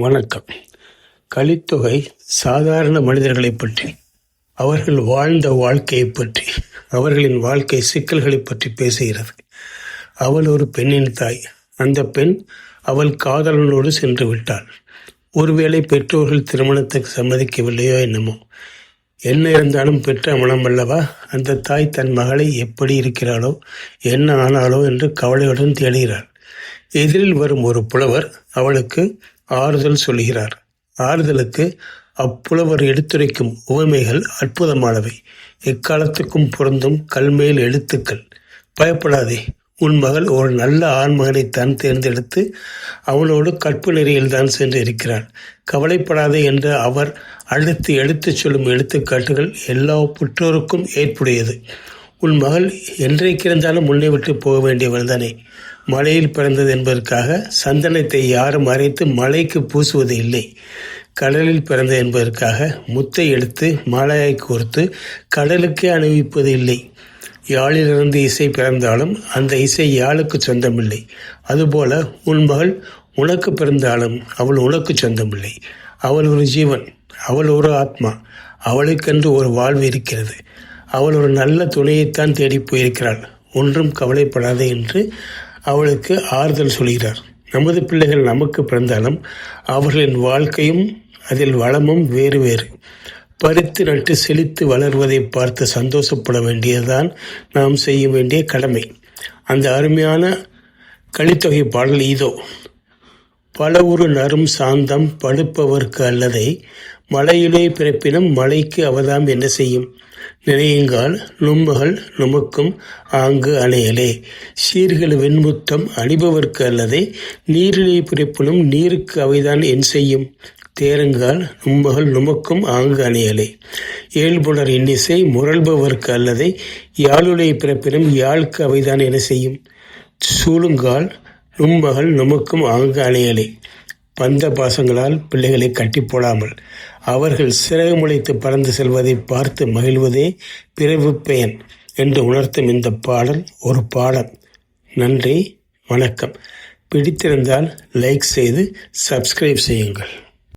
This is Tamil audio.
வணக்கம். கலித்தொகை சாதாரண மனிதர்களைப் பற்றி அவர்கள் வாழ்ந்த வாழ்க்கையை பற்றி அவர்களின் வாழ்க்கை சிக்கல்களை பற்றி பேசுகிறது. அவள் ஒரு பெண்ணின் தாய். அந்த பெண் அவள் காதலனோடு சென்று விட்டாள். ஒருவேளை பெற்றோர்கள் திருமணத்துக்கு சம்மதிக்கவில்லையோ என்னமோ. என்ன இருந்தாலும் பெற்ற மனம் அல்லவா? அந்த தாய் தன் மகளை எப்படி இருக்கிறாளோ என்ன ஆனாலோ என்று கவலையுடன் தேடுகிறாள். எதிரில் வரும் ஒரு புலவர் அவளுக்கு ஆறுதல் சொல்கிறார் ஆறுதலுக்கு அப்புலவர் எடுத்துரைக்கும் உவமைகள் அற்புதமானவை. எக்காலத்துக்கும் பொருந்தும் கல்மேல் எழுத்துக்கள். பயப்படாதே உன் மகள் ஒரு நல்ல ஆண்மகனைத்தான் தேர்ந்தெடுத்து அவனோடு கற்பு நெறியில் தான் சென்று இருக்கிறாள். கவலைப்படாதே என்று அவர் அழுத்து எடுத்துச் சொல்லும் எடுத்துக்காட்டுகள் எல்லா புற்றோருக்கும் ஏற்புடையது. உன் மகள் என்றைக்கிருந்தாலும் முன்னே விட்டு போக வேண்டியவள் தானே மலையில் பிறந்தது என்பதற்காக சந்தனத்தை யாரும் அரைத்து மலைக்கு பூசுவது இல்லை. கடலில் பிறந்த என்பதற்காக முத்தை எடுத்து மாலையாய் கோர்த்து கடலுக்கே அணிவிப்பது இல்லை. யாழிலிருந்து இசை பிறந்தாலும் அந்த இசை யாழுக்கு சொந்தமில்லை. அதுபோல உன் மகள் உனக்கு பிறந்தாலும் அவள் உனக்கு சொந்தமில்லை. அவள் ஒரு ஜீவன் அவள் ஒரு ஆத்மா அவளுக்கென்று ஒரு வாழ்வு இருக்கிறது. அவள் ஒரு நல்ல துணையைத்தான் தேடி போயிருக்கிறாள். ஒன்றும் கவலைப்படாதே என்று அவளுக்கு ஆறுதல் சொல்கிறார். நமது பிள்ளைகள் நமக்கு பிறந்தாலும் அவர்களின் வாழ்க்கையும் அதில் வளமும் வேறு வேறு. பறித்து நட்டு செழித்து வளர்வதை பார்த்து சந்தோஷப்பட வேண்டியதுதான் நாம் செய்ய வேண்டிய கடமை. அந்த அருமையான கழித்தொகை பாடல் இதோ. பல ஒரு நரும் சாந்தம் படுப்பவர்க்கு அல்லதை மலையிலே பிறப்பினும் மலைக்கு அவதாம் என்ன செய்யும்? நினையுங்கால் நும்பகல் நுமக்கும் ஆங்கு அணையலே சீர்கள் வெண்முத்தம் அணிபவர்க்கு அல்லதே நீரிலே பிறப்பினும் நீருக்கு அவைதான் என் செய்யும்? தேருங்கால் நும்பகல் நுமக்கும் ஆங்கு அணையலே ஏழ்புலர் இன்னிசை முரள்பவர்க்கு அல்லதே யாழுடைய பிறப்பினும் யாழ்க்கு அவைதான் என செய்யும்? சூழுங்கால் நும்பகல் நுமக்கும் ஆங்கு அணையலே பந்த பாசங்களால் பிள்ளைகளை கட்டி போடாமல் அவர்கள் சிறகு முளைத்து பறந்து செல்வதை பார்த்து மகிழ்வதே பிறவு பெயன் என்று உணர்த்தும் இந்த பாடல் ஒரு பாடம். நன்றி வணக்கம். பிடித்திருந்தால் லைக் செய்து சப்ஸ்கிரைப் செய்யுங்கள்.